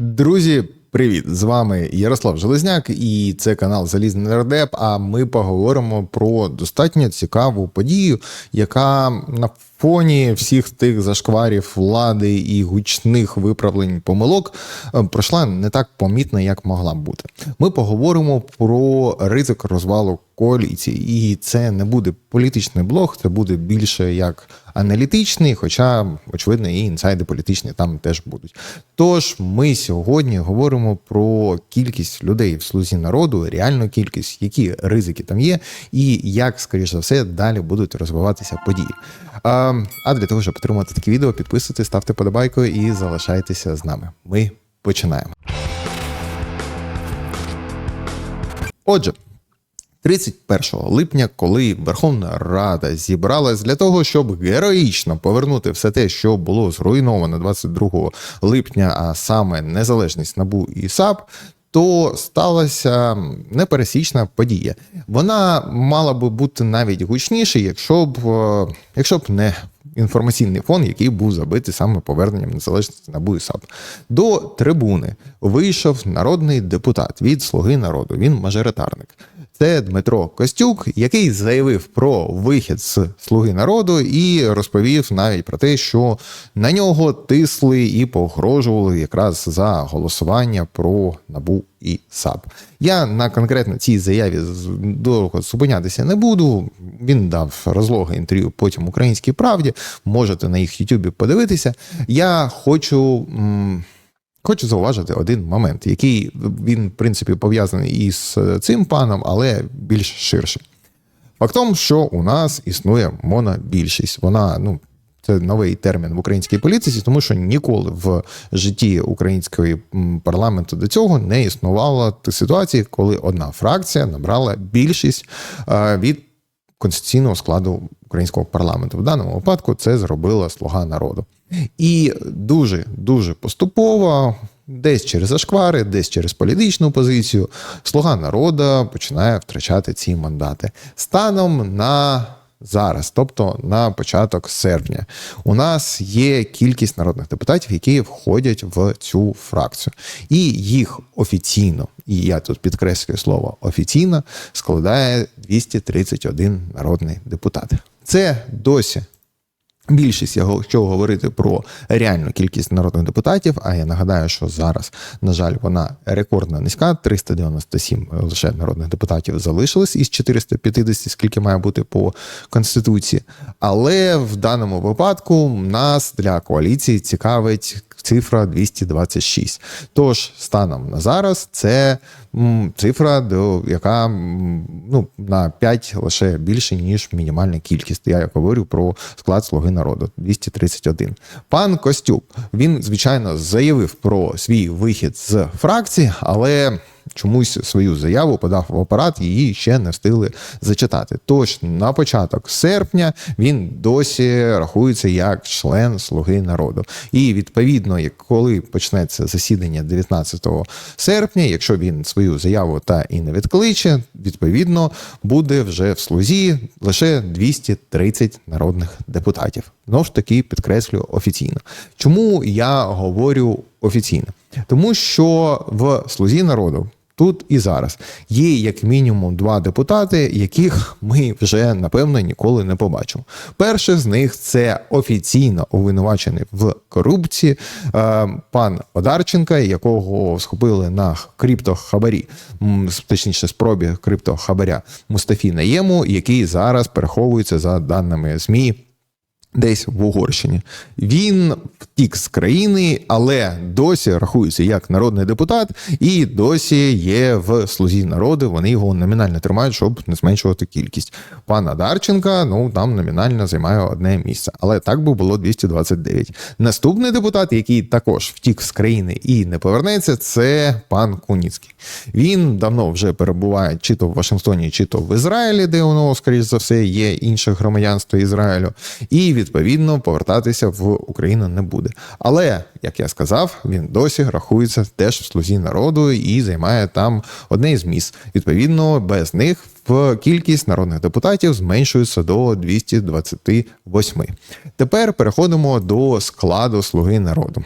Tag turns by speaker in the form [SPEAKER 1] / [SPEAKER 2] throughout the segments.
[SPEAKER 1] Друзі, привіт! З вами Ярослав Железняк, і це канал Залізний Нардеп. А ми поговоримо про достатньо цікаву подію, яка на фоні всіх тих зашкварів влади і гучних виправлень помилок е, пройшла не так помітно, як могла б бути. Ми поговоримо про ризик розвалу коаліції, і це не буде політичний блог, це буде більше як аналітичний, хоча, очевидно, і інсайди політичні там теж будуть. Тож ми сьогодні говоримо про кількість людей в слузі народу, реальну кількість, які ризики там є, і як, скоріш за все, далі будуть розвиватися події. А, для того, щоб отримати такі відео, підписуйтесь, ставте подобайку і залишайтеся з нами. Ми починаємо. Отже. 31 липня, коли Верховна Рада зібралась для того, щоб героїчно повернути все те, що було зруйновано 22 липня, а саме незалежність НАБУ і САП. То сталася непересічна подія. Вона мала би бути навіть гучніше, якщо б е, якщо б не інформаційний фон, який був забитий саме поверненням незалежності НАБУ і САП. До трибуни вийшов народний депутат від Слуги народу. Він мажоритарник. Це Дмитро Костюк, який заявив про вихід з слуги народу і розповів навіть про те, що на нього тисли і погрожували якраз за голосування про набу і САП. Я на конкретно цій заяві довго зупинятися не буду. Він дав розлоги інтерв'ю потім українській правді. Можете на їх Ютубі подивитися. Я хочу. М Хочу зауважити один момент, який він, в принципі, пов'язаний із цим паном, але більш ширше. Фактом, що у нас існує монобільшість. Вона, ну, це новий термін в українській політиці, тому що ніколи в житті української парламенту до цього не існувало ситуації, коли одна фракція набрала більшість від конституційного складу українського парламенту. В даному випадку це зробила слуга народу. І дуже дуже поступово, десь через зашквари, десь через політичну позицію, слуга народу починає втрачати ці мандати станом на. Зараз, тобто на початок серпня, у нас є кількість народних депутатів, які входять в цю фракцію, і їх офіційно, і я тут підкреслюю слово офіційно, складає 231 народний депутат. Це досі Більшість, якщо говорити про реальну кількість народних депутатів, а я нагадаю, що зараз, на жаль, вона рекордно низька. 397 лише народних депутатів залишилось із 450, скільки має бути по конституції. Але в даному випадку нас для коаліції цікавить цифра 226. Тож, станом на зараз, це цифра, яка ну, на 5 лише більше, ніж мінімальна кількість. Я говорю про склад слуги народу 231. Пан Костюк він, звичайно, заявив про свій вихід з фракції, але чомусь свою заяву подав в апарат, її ще не встигли зачитати. Тож на початок серпня він досі рахується як член Слуги народу. І відповідно, коли почнеться засідання 19 серпня, якщо він свою заяву та і не відкличе, відповідно буде вже в слузі лише 230 народних депутатів. Знову ж таки підкреслю офіційно. Чому я говорю офіційно? Тому що в слузі народу тут і зараз. Є як мінімум два депутати, яких ми вже напевно ніколи не побачимо. Перший з них це офіційно обвинувачений в корупції е, пан Одарченка, якого схопили на криптохабарі, точніше спробі криптохабаря Мустафі Наєму, який зараз переховується за даними ЗМІ. Десь в Угорщині він втік з країни, але досі рахується як народний депутат, і досі є в слузі народу. Вони його номінально тримають, щоб не зменшувати кількість. Пана Дарченка ну там номінально займає одне місце, але так би було 229. Наступний депутат, який також втік з країни і не повернеться, це пан Куніцький. Він давно вже перебуває чи то в Вашингтоні, чи то в Ізраїлі, де у нього, скоріш за все, є інше громадянство Ізраїлю. І відповідно повертатися в Україну не буде. Але як я сказав, він досі рахується теж в слузі народу і займає там одне із місць. Відповідно, без них кількість народних депутатів зменшується до 228. Тепер переходимо до складу слуги народу.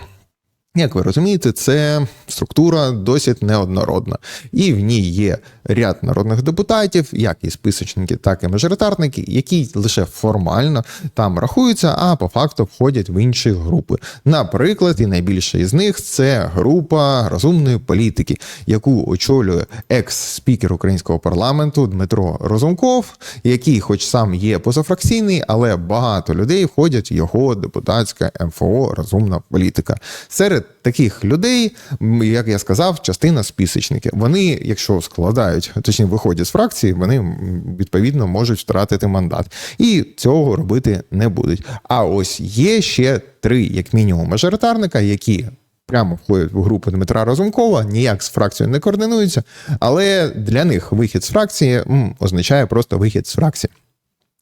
[SPEAKER 1] Як ви розумієте, це структура досить неоднородна, і в ній є ряд народних депутатів, як і списочники, так і мажоритарники, які лише формально там рахуються, а по факту входять в інші групи. Наприклад, і найбільша із них це група розумної політики, яку очолює екс-спікер українського парламенту Дмитро Розумков, який, хоч сам є позафракційний, але багато людей входять в його депутатська МФО Розумна політика. Серед таких людей, як я сказав, частина списочники. Вони, якщо складають, точніше виходять з фракції, вони відповідно можуть втратити мандат. І цього робити не будуть. А ось є ще три, як мінімум, мажоритарника, які. Прямо входять в групу Дмитра Разумкова, ніяк з фракцією не координуються, але для них вихід з фракції м, означає просто вихід з фракції.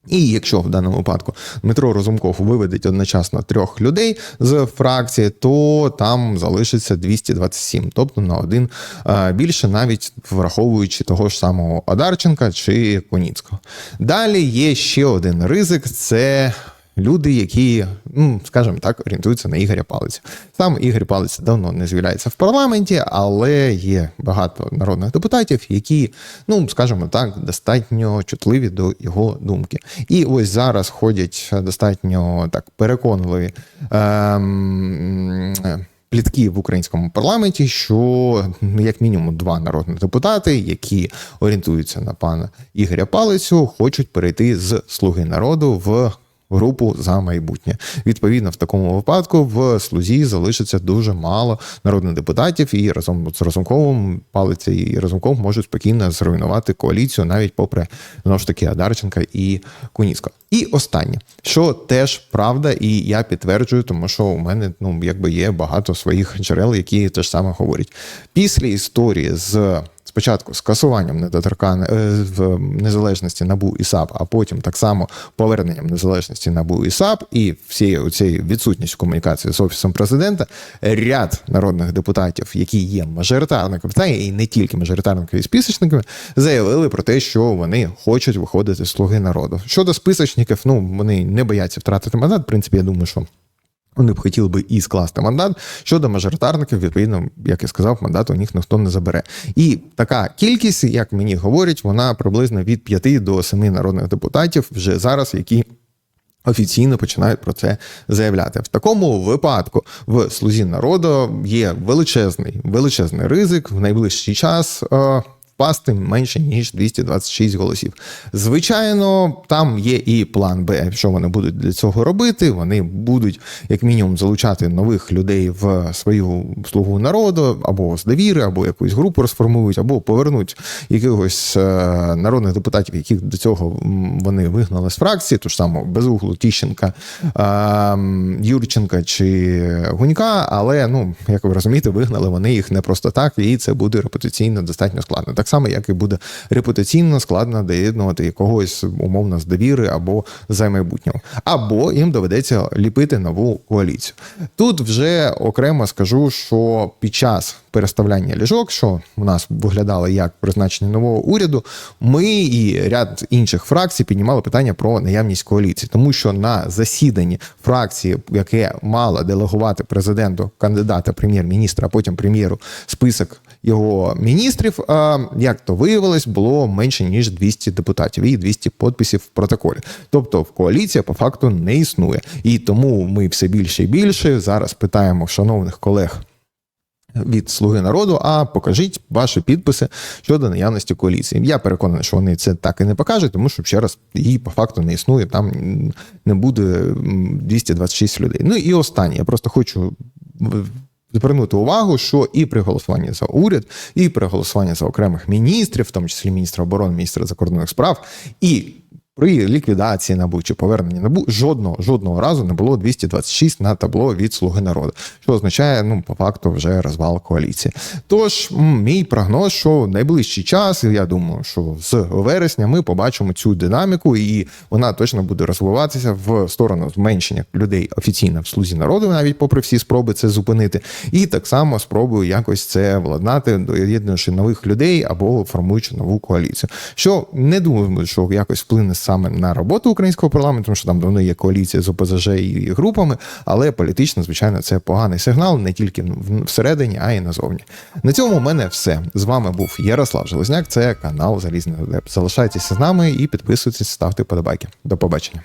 [SPEAKER 1] І якщо в даному випадку Дмитро Розумков виведеть одночасно трьох людей з фракції, то там залишиться 227, тобто на один е, більше, навіть враховуючи того ж самого Одарченка чи Коніцького. Далі є ще один ризик: це. Люди, які, ну скажімо так, орієнтуються на Ігоря Палиця. Сам Ігор Палець давно не з'являється в парламенті, але є багато народних депутатів, які, ну скажімо так, достатньо чутливі до його думки. І ось зараз ходять достатньо так переконливі. Ем, Плітки в українському парламенті, що ну, як мінімум два народні депутати, які орієнтуються на пана Ігоря Палицю, хочуть перейти з слуги народу в групу за майбутнє. Відповідно, в такому випадку в слузі залишиться дуже мало народних депутатів, і разом з Разумковим палиця і Разумков можуть спокійно зруйнувати коаліцію, навіть попри знову ж таки Адарченка і Куніцька. І останнє, що теж правда, і я підтверджую, тому що у мене ну якби є багато своїх джерел, які теж саме говорять. Після історії з спочатку скасуванням недоторкан е, в незалежності набу і САП, а потім так само поверненням незалежності набу і САП і всією цією відсутністю комунікації з офісом президента, ряд народних депутатів, які є мажоритарниками, та і не тільки мажоритарниками і списочниками, заявили про те, що вони хочуть виходити з слуги народу. Щодо списочників, ну вони не бояться втратити мандат. В принципі, я думаю, що. Вони б хотіли би і скласти мандат щодо мажоритарників, відповідно, як я сказав, мандат у них ніхто не забере. І така кількість, як мені говорять, вона приблизно від 5 до 7 народних депутатів вже зараз, які. Офіційно починають про це заявляти в такому випадку. В слузі народу є величезний величезний ризик в найближчий час. Е, впасти менше ніж 226 голосів. Звичайно, там є і план Б. Що вони будуть для цього робити? Вони будуть як мінімум залучати нових людей в свою слугу народу, або з довіри, або якусь групу розформують, або повернуть якихось е, народних депутатів, яких до цього вони вигнали з фракції, ту ж саму Безуглу, Тіщенка, е, Юрченка чи Гунька. Але ну як ви розумієте, вигнали вони їх не просто так, і це буде репутаційно достатньо складно. Так само, як і буде репутаційно складно доєднувати якогось умовно з довіри або за майбутнього, або їм доведеться ліпити нову коаліцію. Тут вже окремо скажу, що під час переставляння ліжок, що у нас виглядало як призначення нового уряду, ми і ряд інших фракцій піднімали питання про наявність коаліції, тому що на засіданні фракції, яке мало делегувати президенту кандидата прем'єр-міністра, а потім прем'єру список його міністрів, як то виявилось, було менше ніж 200 депутатів і 200 підписів в протоколі. Тобто коаліція по факту не існує, і тому ми все більше і більше зараз питаємо шановних колег. Від слуги народу, а покажіть ваші підписи щодо наявності коаліції. Я переконаний, що вони це так і не покажуть, тому що ще раз її по факту не існує. Там не буде 226 людей. Ну і останнє. Я просто хочу звернути увагу, що і при голосуванні за уряд, і при голосуванні за окремих міністрів, в тому числі міністра оборони, міністра закордонних справ, і при ліквідації набу чи поверненні набу жодного жодного разу не було 226 на табло від слуги народу, що означає, ну по факту, вже розвал коаліції. Тож мій прогноз, що в найближчий час, я думаю, що з вересня ми побачимо цю динаміку, і вона точно буде розвиватися в сторону зменшення людей офіційно в слузі народу, навіть попри всі спроби це зупинити. І так само спробую якось це владнати, доєднуючи нових людей або формуючи нову коаліцію. Що не думаю, що якось вплине саме на роботу українського парламенту, тому що там давно є коаліція з ОПЗЖ і групами, але політично, звичайно, це поганий сигнал не тільки всередині, а й назовні. На цьому у мене все. З вами був Ярослав Железняк. Це канал Залізний Деп. Залишайтеся з нами і підписуйтесь, ставте подобайки. До побачення.